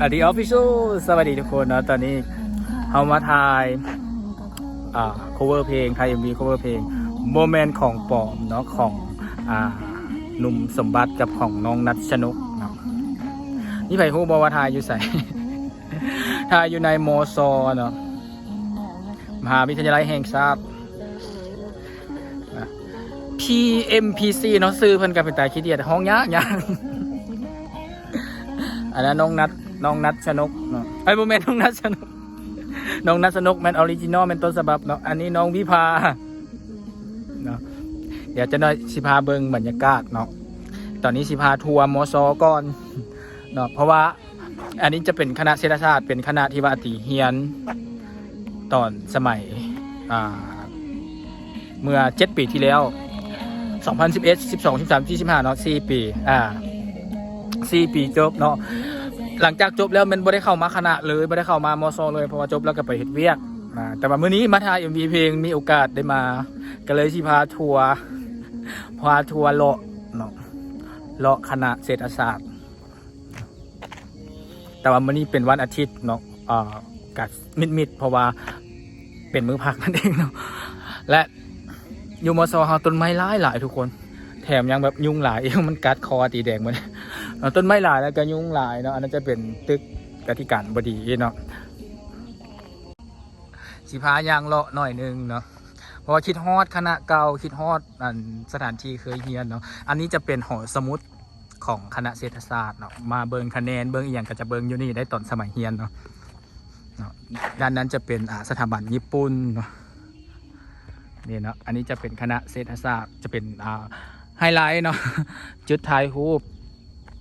อดีออฟฟิ a l สวัสดีทุกคนเนาะตอนนี้เอามาถ่ายอ่า cover เพลงไทย MV cover เพลงโมเมนต์ของปอมเนาะของอ่าหนุ่มสมบัติกับของน้องนัทชนกเนาะนี่ไผ่ฮู้บอกว่าถ่ายอยู่ใส่ถ่ายอยู่ในโมซอเนาะมหาวิทยาลัยแห่งชาติ PMPC เนาะซื้อเพิ่นกับเป็นตาขี้เดียดห้องยากยากอันนั้นน้องนัด น้องนัดชนกเนาะไอ้โมเมนน้องนัดชนก น้องนัดชนกแมนออริจินอลแมนต้นฉบับเนาะอันนี้น้องวิภาเนาะเดี๋ยวจะน้อยสิพาเบิงบรรยากาศเนาะตอนนี้สิพาทัวร์มอซอก่อนเนาะเพราะว่าอันนี้จะเป็นคณะเศรษฐศาสตร์เป็นคณะที่ว่าติเฮียน ตอนสมัยอ่าเมื่อเจ็ดปีที่แล้ว 2011 12 13 25เนาะ4ปีอ่า4ปีจบเนาะ หลังจากจบแล้วมันบ่ได้เข้ามาคณะเลยบ่ได้เข้ามามอซอเลยเพราะว่าจบแล้วก็ไปเฮ็ดเวียกอ่าแต่ว่ามื้อนี้มาถ่าย MV เพลงมีโอกาสได้มา ก็เลยสิพาทัวร์พาทัวร์เลาะเนาะเลาะคณะเศรษฐศาสตร์ แต่ว่ามื้อนี้เป็นวันอาทิตย์เนาะอ่ากัดมิดๆเพราะว่าเป็นมื้อพักนั่นเองเนาะและอยู่มอซอเฮาต้นไม้หลายหลายทุกคน แถมยังแบบยุงหลายมันกัดคอตีแดงหมัน ต้นไม้หลายแล้วก็ยุงหลายเนาะอันนั้นจะเป็นตึกกติการบดีเนาะสิพายางเลาะหน่อยหนึงเนาะเพราะคิดฮอดคณะเก่าคิดฮอดอันสถานที่เคยเฮียนเนาะอันนี้จะเป็นหอสมุดของคณะเศรษฐศาสตร์เนาะมาเบิงคะแนนเบิงอีกอย่างก็จะเบิงอยู่นี่ได้ตอนสมัยเฮียนเนาะด้านนั้นจะเป็นอาสถาบันญี่ปุ่นเนาะนี่เนาะอันนี้จะเป็นคณะเศรษฐศาสตร์จะเป็นไฮไลท์เนาะจุดถ่ายรูป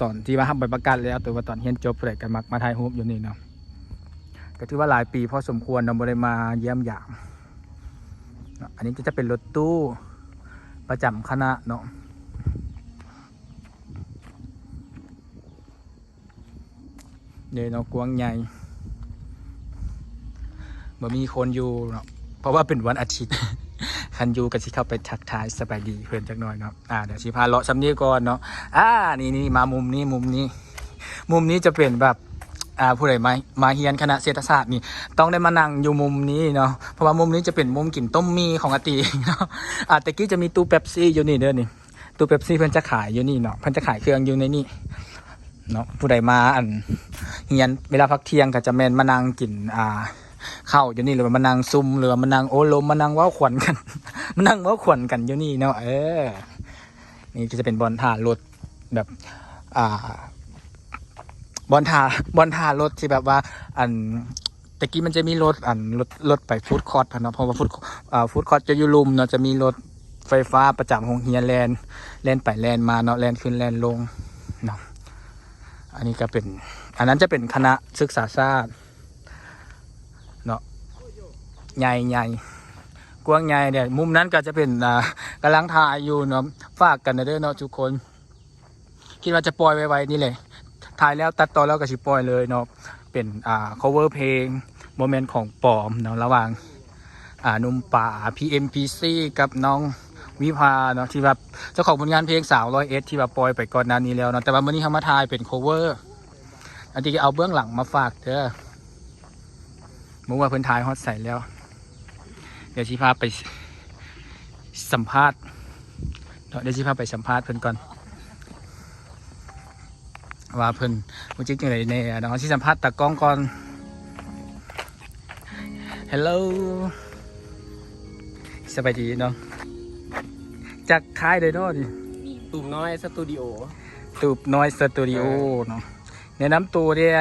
ตอนที่ว่าทำใบประกันแล้วแต่ว่าตอนเรียนจบเพื่อกันมักมาถ่ายรูปอยู่นี่เนาะก็ถือว่าหลายปีพอสมควรเราไม่ได้มาเยี่ยมยามอันนี้จะเป็นรถตู้ประจำคณะเนาะเนี่ยเนาะกวางใหญ่บ่มีคนอยู่เนาะเพราะว่าเป็นวันอาทิตย์ คันยูกับที่เข้าไปทักทายสบายดีเพื่อนจักหน่อยเนาะอ่าเดี๋ยวชิพาเลาะซ้ำนี้ก่อนเนาะอ่านี่นี่มามุมนี้มุมนี้ มุมนี้จะเป็นแบบอ่าผู้ใดมามาเฮียนคณะเศรษฐศาสตร์นี่ต้องได้มานั่งอยู่มุมนี้เนาะเพราะว่ามุมนี้จะเป็นมุมกลิ่นต้มมีของอาตีเนาะอ่าแต่กี้จะมีตู้เป๊ปซี่อยู่นี่เด้อนี่ตู้เป๊ปซี่เพื่อนจะขายอยู่นี่เนาะเพื่อนจะขายเครื่องอยู่ในนี่เนาะผู้ใดมาอันเฮียนเวลาพักเที่ยงก็จะแมนมานั่งกินอ่า เข้าอยู่นี่หรือมานั่งซุ่มหรือมานั่งโอลมมานั่งว้าขวัญกันมานั่งว้าขวัญกันอยู่นี่เนาะเออ นี่ก็จะเป็นบอลท่ารถแบบ อ่า บอลท่าบอลท่ารถที่แบบว่า อันตะกี้มันจะมีรถอันรถรถไปฟูดคอร์ทเนาะเพราะว่าฟูดอ่าฟูดคอร์ทจะอยู่ลุมเนาะจะมีรถไฟฟ้าประจำของเฮียแลนด์แลนไปแลนมาเนาะแลนขึ้นแลนลงเนาะอันนี้ก็เป็น อันนั้นจะเป็นคณะศึกษาศาสตร์ ใหญ่ใหญ่กว้างใหญ่เนี่ยมุมนั้นก็จะเป็นอ่ากำลังถ่ายอยู่เนาะฝากกันนะเด้อเนาะทุกคน คิดว่าจะปล่อยไวๆนี่เลยถ่ายแล้วตัดต่อแล้วก็สิปล่อยเลยเนาะเป็นอ่า cover เพลงโมเมนต์ของปอมเนาะระหว่างอ่านุ่มป่า PMPC กับน้องวิภาเนาะที่แบบเจ้าของผลงานเพลงสาวร้อยเอสที่แบบปล่อยไปก่อนหน้านี้แล้วเนาะแต่ว่าวันนี้เขามาถ่ายเป็น cover อันที่เอาเบื้องหลังมาฝากเด้อมึงว่าเพิ่นถ่ายฮอตใส่แล้ว เดี๋ยวชีพาไปสัมภาษณ์เดี๋ยวชีพาไปสัมภาษณ์เพิ่นก่อน ว่าเพิ่นมูจิกอย่างไรในน้องที่สัมภาษณ์ตากล้องก่อน Hello สบายดีเนาะจากค่ายเลยเนาะดิตุ่มน้อยสตูดิโอตูบน้อยสตูดิโอเนาะแนะนำตัวเดีย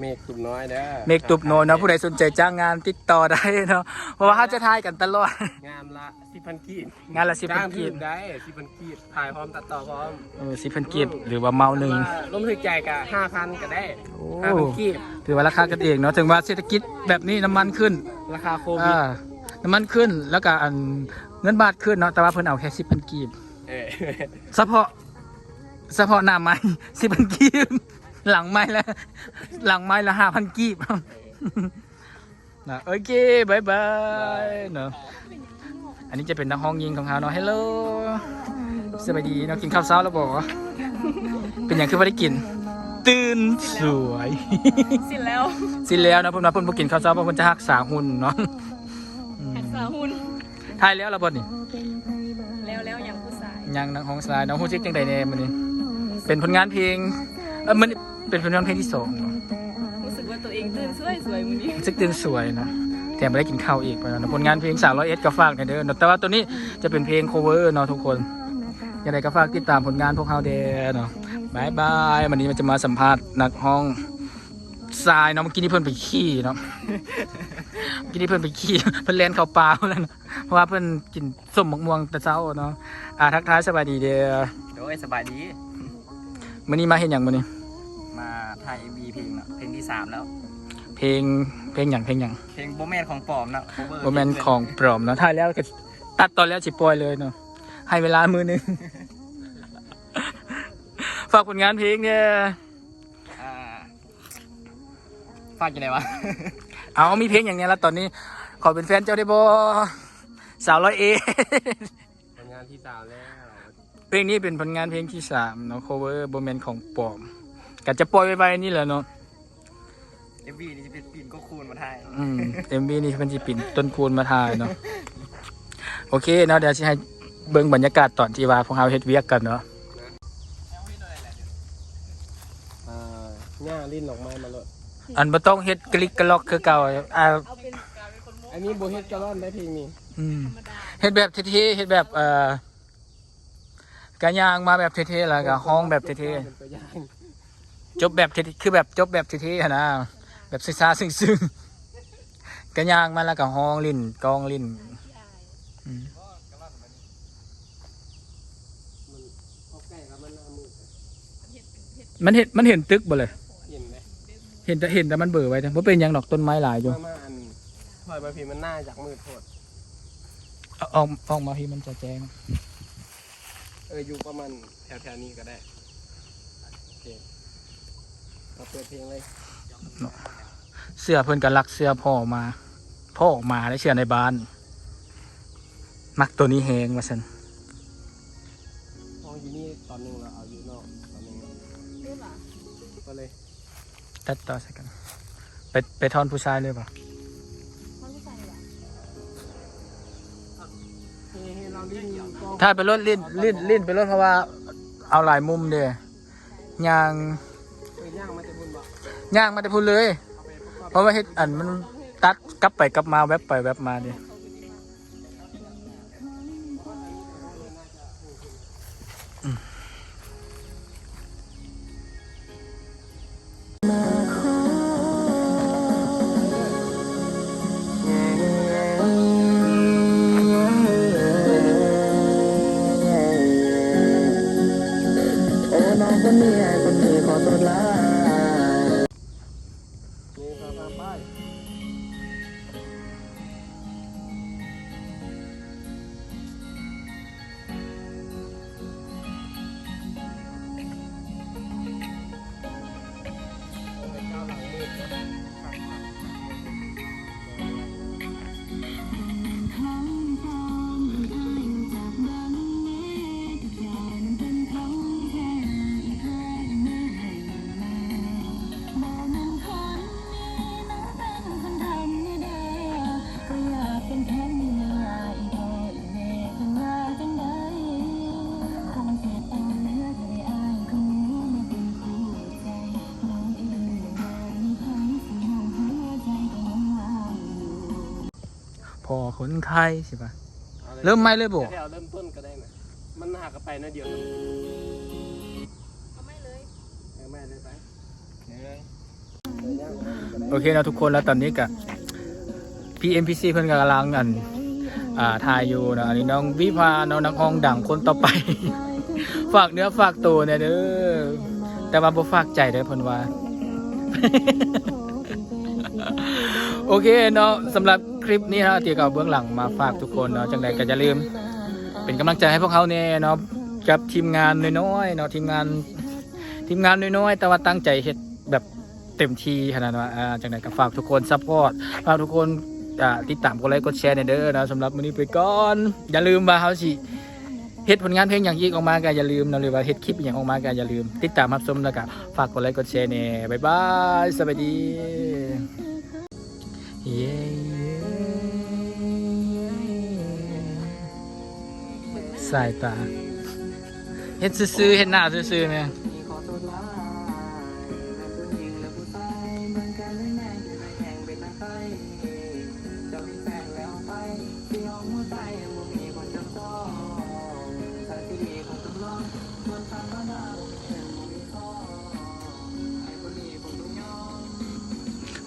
เมฆตุ่มน้อยเด้อเมกตูบโนอยเนาะผู้ใดสนใจจ้างงานติดต่อได้เนาะเพราะว่าเขาจะทายกันตลอด งานละสิพันกีบงานละสิบพัจ้านงกีทีบมได้สิพันกีบถ่ายพร้อมตัดต่อพร้อมเออสิบพันกีบหรือว่าเมาหนึ่งว่าร่วมถึกใจกับห้าพันก็ได้โอ้ห้าพันกีบถือว่าราคากันเองเนาะถึงว่าเศรษฐกิจแบบนี้น้ำมันขึ้นราคาโควิดอ่าน้ำมันขึ้นแล้วก็อันเงินบาทขึ้นเนาะแต่ว่าเพิ่นเอาแค่สิบพันกีบเออเฉพาะเฉพาะหน้าไม้สิบพันกีบ หลังไม้ละหลังไม้ละห้าพันกีบนะโอเคบายบายเนาะอันนี้จะเป็นนักห้องยิงของเขาเนาะฮัลโหลสวัสดีเนาะกินข้าวเช้าแล้วบอกว่าเป็นอย่างคือไม่ได้กิน ตื่นสวยสิแล้วสิแล้วนะเพิ่นว่าเพิ่นบ่กินข้าวเช้าเพราะเพิ่นจะรักษาหุ่นเนาะอืมหักษาหุ่นถ่ายแล้วล่ะบ่นี่แล้วแล้วอย่างผู้ชายยังนังห้องสลายน้องฮู้สึกจังไดแน่มื้อนี้เป็นผลงานเพลงเออมัน เป็นผลงานเพลงที่สองเนาะรู้สึกว่าตัวเองตื่นสวยสวยๆมื้อนี้รู้สึกตื่นสวยนะแถมไม่ได้กินข้าวอีกไปแล้วนะผลงานเพลง300เอสก็ฝากหน่อยเด้อเนาะแต่ว่าตัวนี้จะเป็นเพลง cover เนาะทุกคนยังไงก็ฝากติดตามผลงานพวกเขาเด้อเนาะบายบายวันนี้มันจะมาสัมภาษณ์นักห้องทรายเนาะเมื่อกี้นี่เพิ่นไปขี้เนาะเมื่อกี้นี่เพิ่นไปขี้เพิ่นเล่นเข้าป่าแล้วนะเพราะว่าเพิ่นกินส้มมะม่วงแต่เช้าเนาะอ่าทักทายสบายดีเด้อโดยสบายดีมื้อนี้มาเห็นอย่างมื้อนี้ มาถ่าย MV เพลงเนาะเพลงที่3แล้ว เพลงเพลงอย่างเพลงอย่างเพลงโบแมนของปลอมเนาะ cover โมเมนของปลอมเนาะถ่ายแล้วก็ตัดตอนแล้วสิปล่อยเลยเนาะให้เวลามือหนึง ฝากผลงานเพลงเนี่ยอ่าฝากยังไงวะ เอามีเพลงอย่างเนี้ยแล้วตอนนี้ ขอเป็นแฟนเจ้าได้บ่สาวร้อยเอ ผลงานที่สามแล้ว เพลงนี้เป็นผลงานเพลงที่สามเนาะ cover โมเมนของปลอม ก็จะปล่อยไวๆนี่แหละเนาะ MV นี่จะเป็นปีนก็คูณมาถ่ายอืมเอ็มบีนี่เป็นจีปิ่นต้นคูณมาถ่ายเนาะโอเคเนาะเดี๋ยวจะให้เบิ่งบรรยากาศตอนที่ว่าพวกเราเฮ็ดเวียกกันเนาะอ่าหญ้าลิ้นออกมามาเลยอันบ่ต้องเฮ็ดกลิกกะล็อกคือเก่าอ่าอันนี้โบเฮ็ดกะล่อนได้เพลงนี้อืมเฮ็ดแบบเท่ๆเฮ็ดแบบเอ่อกะย่างมาแบบเท่ๆแล้วก็ห้องแบบเท่เป็นตัวอย่างๆ จบแบบเท่ๆคือแบบจบแบบเท่ๆหั้นนะแบบซ่าๆซึ้งๆกะย่างมาแล้วก็ห้องลิ้นกองลิ้นอืมเขาใกล้แล้วมันหน้ามืดมันเห็นมันเห็นตึกบ่เลยเห็นไหมเห็นแต่เห็นแต่มันเบื่อไว้แต่บ่เป็นหยังดอกต้นไม้หลายอยู่มามาอันถอยมาพีมันหน้าจากมืดโทษเอาออกออกมาพี่มันจะแจ้ง เอออยู่ประมาณแถวๆนี้ก็ได้ โอเค เราเปิดเพลงเลยเสื้อเพิ่นก็รักเสื้อพ่อมา พ่อออกมาได้เสื้อในบ้าน มักตัวนี้แฮงว่าซั่นห้องอยู่นี่ตอนหนึงเราเอาอยู่นอกตอนหนึงก็เลยตัดต่อใส่กันไปไปทอนผู้ชายเลยป่ะเฮ้ยเราลิ้นกองถ้าไปรถลิ้นลิ้นลิ้นไปรถเพราะว่าเอาหลายมุมเด้ย่าง ย่างมาได้พูดเลย เพราะว่าเฮ็ดอันมันตัดกลับไปกลับมาแวบไปแวบมาเนี่ย พอคนไทยใช่ปะอาลยเริ่มไหมเลยบ่เดี๋ยวเริ่มต้นก็ได้นะมันหักกันไปนะเดี๋ยวนึงเอาไม่เลยเออแม่เลยไปโอเคนะทุกคนแล้วตอนนี้กับพี่ NPC เพื่อนกำลังอันอ่าถ่ายอยู่นะอันนี้น้องวิภาน้องนักห้องดังคนต่อไป ฝากเนื้อฝากตัวเนี่ยเด้อแต่ว่าบ่ฝากใจได้อเพิ่นว่า โอเคเนาะสำหรับค คลิปนี้นะที่เอาเบื้องหลังมาฝากทุกคนเนาะจังใดก็อย่าลืม เป็นกำลังใจให้พวกเขาเนี่ยเนาะกับทีมงานน้อยๆเนาะทีมงานทีมงานน้อยๆแต่ว่าตั้งใจเฮ็ดแบบเต็มที่ขนาดว่าจังใดก็ฝากทุกคนซัพพอร์ตฝากทุกคนติดตามกดไลค์กดแชร์ในเด้อนะสำหรับมื้นี้ไปก่อน อย่าลืมว่าเฮาสิเฮ็ดผลงานเพลงอย่างยิ่งออกมาก็อย่าลืมนะหรือว่าเฮ็ดคลิปอย่างออกมาก็อย่าลืม ติดตามรับชมแล้วก็ฝากกดไลค์กดแชร์เนี่ยบ๊ายบายสวัสดี yeah. สายตา เห็นซื่อๆเห็นหน้าซื่อๆเนี่ย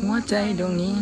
หัวใจดวงนี้